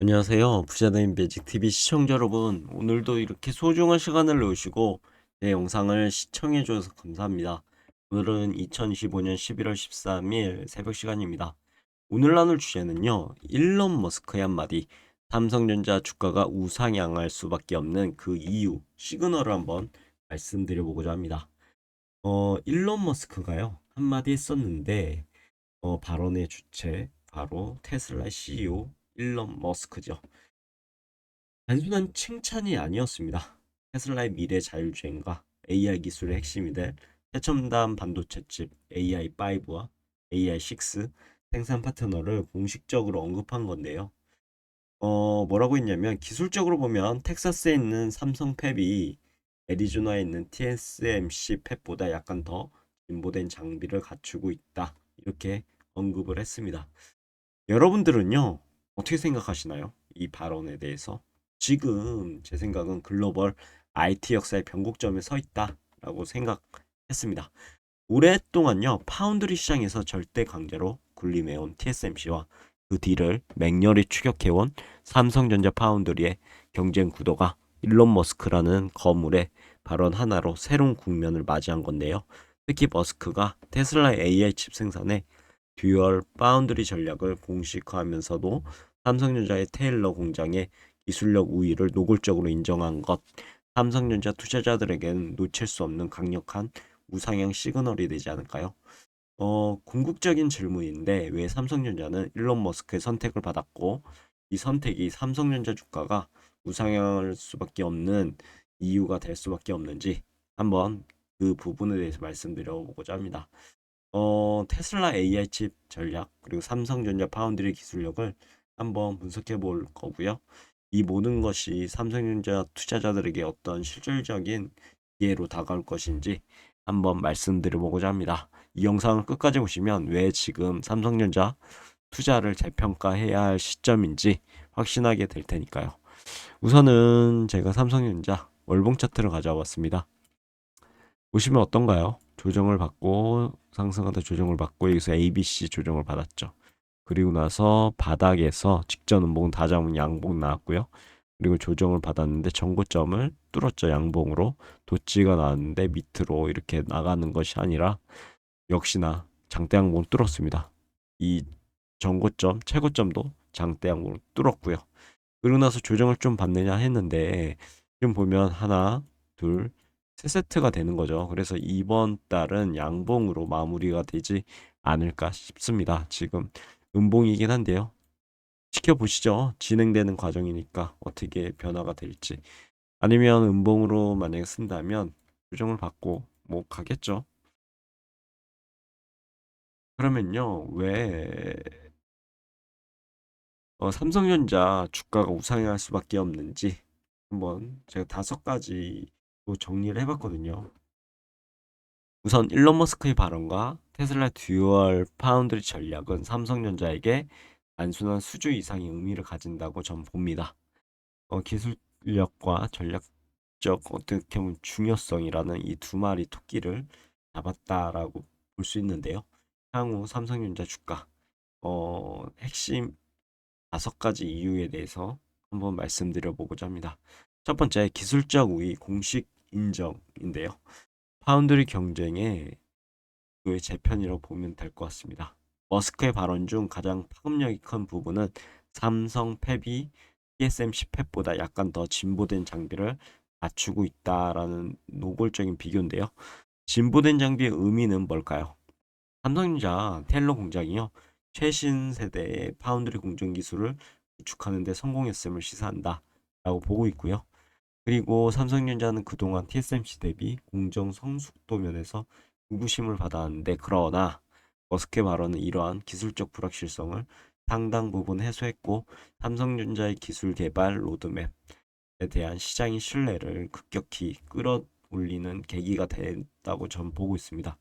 안녕하세요. 부자된 매직 TV 시청자 여러분. 오늘도 이렇게 소중한 시간을 내주시고 제 영상을 시청해 주셔서 감사합니다. 오늘은 2025년 11월 13일 새벽 시간입니다. 오늘 나눌 주제는요. 일론 머스크의 한마디. 삼성전자 주가가 우상향할 수밖에 없는 그 이유, 시그널을 한번 말씀드려 보고자 합니다. 어, 일론 머스크가요. 한마디 했었는데 어, 발언의 주체 바로 테슬라 CEO 일론 머스크죠. 단순한 칭찬이 아니었습니다. 테슬라의 미래 자율주행과 AI 기술의 핵심이 될 최첨단 반도체 칩 AI5와 AI6 생산 파트너를 공식적으로 언급한 건데요. 어, 뭐라고 했냐면 기술적으로 보면 텍사스에 있는 삼성 팹이 애리조나에 있는 TSMC 팹보다 약간 더 진보된 장비를 갖추고 있다. 이렇게 언급을 했습니다. 여러분들은요, 어떻게 생각하시나요? 이 발언에 대해서? 지금 제 생각은 글로벌 IT 역사의 변곡점에 서 있다라고 생각했습니다. 오랫동안요, 파운드리 시장에서 절대 강자로 군림해온 TSMC와 그 뒤를 맹렬히 추격해온 삼성전자 파운드리의 경쟁 구도가 일론 머스크라는 거물의 발언 하나로 새로운 국면을 맞이한 건데요. 특히 머스크가 테슬라의 AI 칩 생산에 듀얼 파운드리 전략을 공식화하면서도 삼성전자의 테일러 공장의 기술력 우위를 노골적으로 인정한 것, 삼성전자 투자자들에게는 놓칠 수 없는 강력한 우상향 시그널이 되지 않을까요? 어, 궁극적인 질문인데 왜 삼성전자는 일론 머스크의 선택을 받았고 이 선택이 삼성전자 주가가 우상향할 수밖에 없는 이유가 될 수밖에 없는지 한번 그 부분에 대해서 말씀드려보고자 합니다. 어, 테슬라 AI 칩 전략 그리고 삼성전자 파운드리 기술력을 한번 분석해 볼 거고요. 이 모든 것이 삼성전자 투자자들에게 어떤 실질적인 기회로 다가올 것인지 한번 말씀드려 보고자 합니다. 이 영상을 끝까지 보시면 왜 지금 삼성전자 투자를 재평가해야 할 시점인지 확신하게 될 테니까요. 우선은 제가 삼성전자 월봉 차트를 가져와 봤습니다. 보시면 어떤가요? 조정을 받고 상승하다 조정을 받고 여기서 ABC 조정을 받았죠. 그리고 나서 바닥에서 직전 음봉 다 잡은 양봉 나왔고요. 그리고 조정을 받았는데 전고점을 뚫었죠. 양봉으로 도치가 나왔는데 밑으로 이렇게 나가는 것이 아니라 역시나 장대 양봉을 뚫었습니다. 이 전고점 최고점도 장대 양봉을 뚫었고요. 그리고 나서 조정을 좀 받느냐 했는데 지금 보면 하나, 둘, 세 세트가 되는 거죠. 그래서 이번 달은 양봉으로 마무리가 되지 않을까 싶습니다. 지금 음봉이긴 한데요. 지켜보시죠. 진행되는 과정이니까 어떻게 변화가 될지. 아니면 음봉으로 만약에 쓴다면 조정을 받고 뭐 가겠죠. 그러면요. 왜 어, 삼성전자 주가가 우상향할 수밖에 없는지 한번 제가 다섯 가지 정리를 해봤거든요. 우선 일론 머스크의 발언과 테슬라 듀얼 파운드리 전략은 삼성전자에게 단순한 수주 이상의 의미를 가진다고 전 봅니다. 어, 기술력과 전략적 어떻게 보면 중요성이라는 이 두 마리 토끼를 잡았다라고 볼 수 있는데요. 향후 삼성전자 주가 어, 핵심 다섯 가지 이유에 대해서 한번 말씀드려 보고자 합니다. 첫 번째 기술적 우위 공식 인정인데요. 파운드리 경쟁의 그 재편이라고 보면 될 것 같습니다. 머스크의 발언 중 가장 파급력이 큰 부분은 삼성 팹이 TSMC 팹보다 약간 더 진보된 장비를 갖추고 있다라는 노골적인 비교인데요. 진보된 장비의 의미는 뭘까요? 삼성전자 텔러 공장이요. 최신 세대의 파운드리 공정 기술을 구축하는 데 성공했음을 시사한다 라고 보고 있고요. 그리고 삼성전자는 그동안 TSMC 대비 공정 성숙도 면에서 의구심을 받았는데 그러나 머스크의 발언은 이러한 기술적 불확실성을 상당 부분 해소했고 삼성전자의 기술 개발 로드맵에 대한 시장의 신뢰를 급격히 끌어올리는 계기가 됐다고 전 보고 있습니다.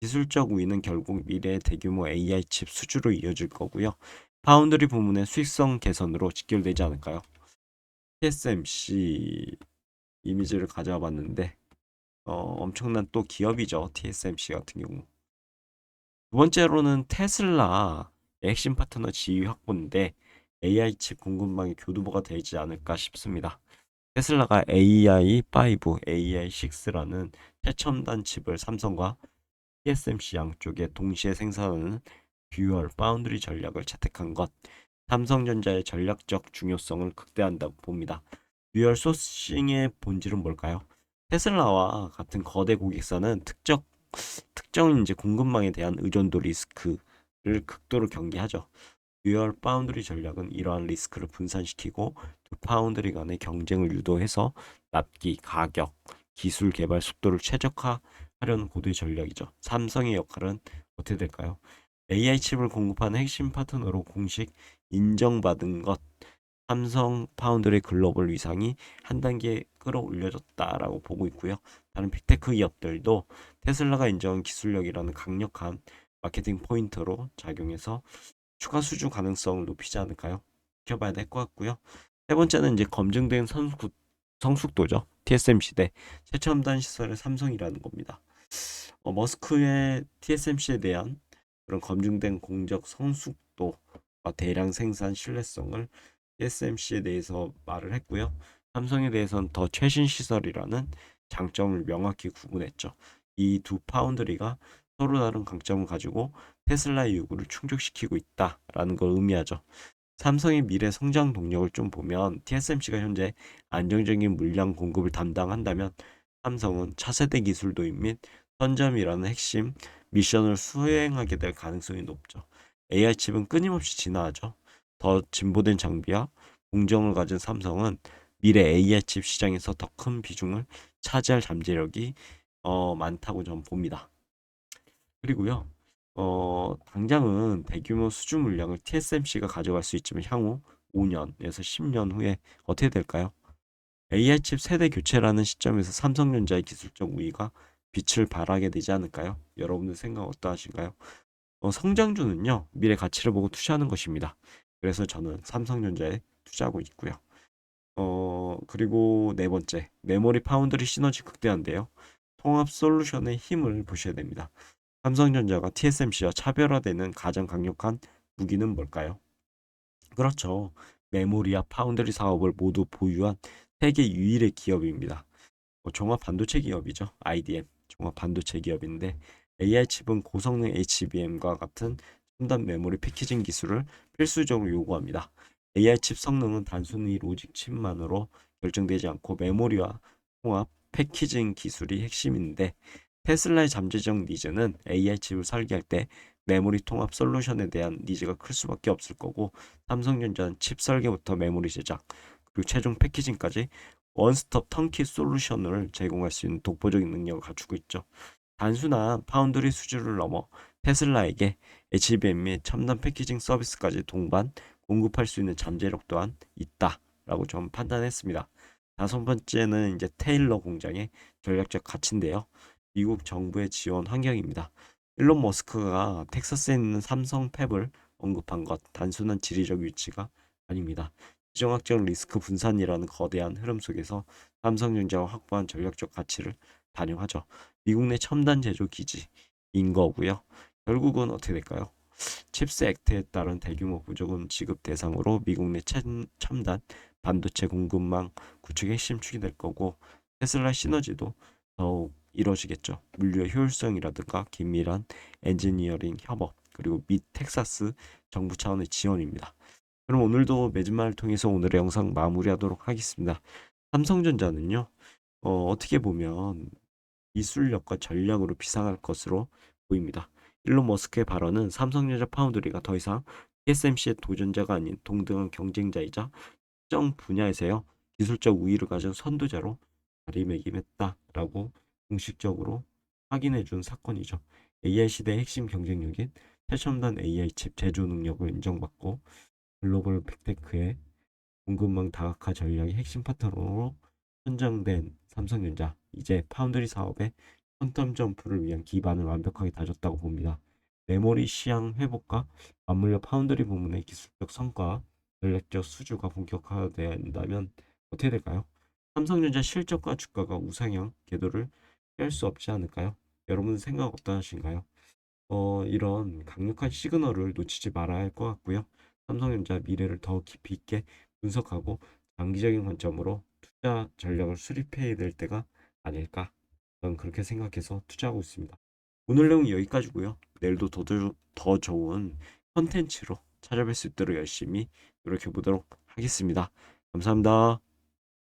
기술적 우위는 결국 미래의 대규모 AI 칩 수주로 이어질 거고요. 파운드리 부문의 수익성 개선으로 직결되지 않을까요? TSMC 이미지를 가져와 봤는데 어, 엄청난 또 기업이죠. TSMC 같은 경우. 두 번째로는 테슬라 핵심 파트너 지위 확보인데 AI 칩 공급망의 교두보가 되지 않을까 싶습니다. 테슬라가 AI5, AI6라는 최첨단 칩을 삼성과 TSMC 양쪽에 동시에 생산하는 듀얼 파운드리 전략을 채택한 것, 삼성전자의 전략적 중요성을 극대화한다고 봅니다. 듀얼 소싱의 본질은 뭘까요? 테슬라와 같은 거대 고객사는 특정 특정 이제 공급망에 대한 의존도 리스크를 극도로 경계하죠. 듀얼 파운드리 전략은 이러한 리스크를 분산시키고 두 파운드리 간의 경쟁을 유도해서 납기, 가격, 기술 개발 속도를 최적화하려는 고도의 전략이죠. 삼성의 역할은 어떻게 될까요? AI 칩을 공급하는 핵심 파트너로 공식 인정받은 것. 삼성 파운드리 글로벌 위상이 한 단계 끌어올려졌다라고 보고 있고요. 다른 빅테크 기업들도 테슬라가 인정한 기술력이라는 강력한 마케팅 포인트로 작용해서 추가 수주 가능성을 높이지 않을까요? 지켜봐야 될 것 같고요. 세 번째는 이제 검증된 성숙, 성숙도죠. TSMC 대 최첨단 시설의 삼성이라는 겁니다. 어, 머스크의 TSMC에 대한 그런 검증된 공적 성숙도와 대량 생산 신뢰성을 TSMC에 대해서 말을 했고요. 삼성에 대해서는 더 최신 시설이라는 장점을 명확히 구분했죠. 이 두 파운드리가 서로 다른 강점을 가지고 테슬라의 요구를 충족시키고 있다라는 걸 의미하죠. 삼성의 미래 성장 동력을 좀 보면 TSMC가 현재 안정적인 물량 공급을 담당한다면 삼성은 차세대 기술 도입 및 선점이라는 핵심 미션을 수행하게 될 가능성이 높죠. AI 칩은 끊임없이 진화하죠. 더 진보된 장비와 공정을 가진 삼성은 미래 AI 칩 시장에서 더 큰 비중을 차지할 잠재력이 어, 많다고 저는 봅니다. 그리고요, 어, 당장은 대규모 수주 물량을 TSMC가 가져갈 수 있지만 향후 5년에서 10년 후에 어떻게 될까요? AI 칩 세대 교체라는 시점에서 삼성전자의 기술적 우위가 빛을 발하게 되지 않을까요? 여러분들 생각 어떠하신가요? 어, 성장주는요, 미래 가치를 보고 투자하는 것입니다. 그래서 저는 삼성전자에 투자하고 있고요. 어, 그리고 네 번째, 메모리 파운드리 시너지 극대화인데요. 통합 솔루션의 힘을 보셔야 됩니다. 삼성전자가 TSMC와 차별화되는 가장 강력한 무기는 뭘까요? 그렇죠. 메모리와 파운드리 사업을 모두 보유한 세계 유일의 기업입니다. 뭐 종합 반도체 기업이죠. IDM 종합 반도체 기업인데 AI 칩은 고성능 HBM과 같은 첨단 메모리 패키징 기술을 필수적으로 요구합니다. AI 칩 성능은 단순히 로직 칩만으로 결정되지 않고 메모리와 통합 패키징 기술이 핵심인데 테슬라의 잠재적 니즈는 AI 칩을 설계할 때 메모리 통합 솔루션에 대한 니즈가 클 수밖에 없을 거고 삼성전자는 칩 설계부터 메모리 제작 그리고 최종 패키징까지 원스톱 턴키 솔루션을 제공할 수 있는 독보적인 능력을 갖추고 있죠. 단순한 파운드리 수주를 넘어 테슬라에게 HBM 및 첨단 패키징 서비스까지 동반 공급할 수 있는 잠재력 또한 있다라고 좀 판단했습니다. 다섯 번째는 이제 테일러 공장의 전략적 가치인데요. 미국 정부의 지원 환경입니다. 일론 머스크가 텍사스에 있는 삼성 팹을 언급한 것 단순한 지리적 위치가 아닙니다. 지정학적 리스크 분산이라는 거대한 흐름 속에서 삼성전자가 확보한 전략적 가치를 반영하죠. 미국 내 첨단 제조 기지인 거고요. 결국은 어떻게 될까요? 칩스 액트에 따른 대규모 부조금 지급 대상으로 미국 내 첨단 반도체 공급망 구축의 핵심 축이 될 거고 테슬라 시너지도 더욱 이루어지겠죠. 물류의 효율성이라든가 긴밀한 엔지니어링 협업 그리고 미 텍사스 정부 차원의 지원입니다. 그럼 오늘도 매진말을 통해서 오늘의 영상 마무리하도록 하겠습니다. 삼성전자는요, 어, 어떻게 보면 기술력과 전략으로 비상할 것으로 보입니다. 일론 머스크의 발언은 삼성전자 파운드리가 더 이상 TSMC의 도전자가 아닌 동등한 경쟁자이자 특정 분야에서요 기술적 우위를 가진 선두자로 자리매김했다라고 공식적으로 확인해 준 사건이죠. AI 시대의 핵심 경쟁력인 최첨단 AI 칩 제조 능력을 인정받고 글로벌 빅테크의 공급망 다각화 전략의 핵심 파트너로 선정된 삼성전자 이제 파운드리 사업의 퀀텀 점프를 위한 기반을 완벽하게 다졌다고 봅니다. 메모리 시향 회복과 맞물려 파운드리 부문의 기술적 성과, 전략적 수주가 본격화된다면 어떻게 될까요? 삼성전자 실적과 주가가 우상향 궤도를 깰 수 없지 않을까요? 여러분 생각 어떠하신가요? 어, 이런 강력한 시그널을 놓치지 말아야 할 것 같고요. 삼성전자 미래를 더 깊이 있게 분석하고 장기적인 관점으로 투자 전략을 수립해야 될 때가 아닐까 저는 그렇게 생각해서 투자하고 있습니다. 오늘 내용 여기까지고요. 내일도 더, 더, 더 좋은 컨텐츠로 찾아뵐 수 있도록 열심히 노력해 보도록 하겠습니다. 감사합니다.